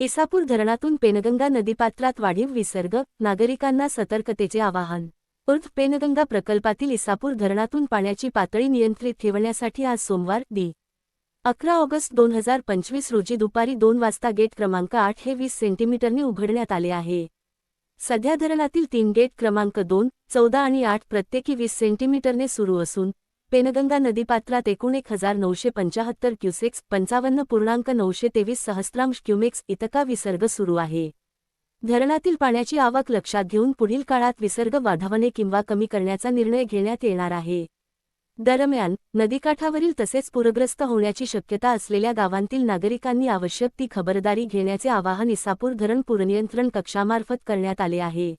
इसापूर धरणातून पेनगंगा नदीपात्रात वाढीव विसर्ग नागरिकांना सतर्कतेचे आवाहन. उर्फ पेनगंगा प्रकल्पातील इसापूर धरणातून पाण्याची पातळी नियंत्रित ठेवण्यासाठी आज सोमवार दि. अकरा ऑगस्ट दोन हजार पंचवीस रोजी दुपारी दोन वाजता गेट क्रमांक आठ हे वीस सेंटीमीटरने उघडण्यात आले आहे. सध्या धरणातील तीन गेट क्रमांक दोन चौदा आणि आठ प्रत्येकी वीस सेंटीमीटरने सुरू असून पेनगंगा नदीपात्रात एकूण एक हजार नऊशे पंचाहत्तर क्युसेक्स पंचावन्न पूर्णांक नऊशे तेवीस सहस्त्रांश क्युमेक्स इतका विसर्ग सुरू आहे. धरणातील पाण्याची आवक लक्षात घेऊन पुढील काळात विसर्ग वाढवणे किंवा कमी करण्याचा निर्णय घेण्यात येणार आहे. दरम्यान नदीकाठावरील तसेच पूरग्रस्त होण्याची शक्यता असलेल्या गावांतील नागरिकांनी आवश्यक ती खबरदारी घेण्याचे आवाहन इसापूर धरण पूरनियंत्रण कक्षामार्फत करण्यात आले आहे.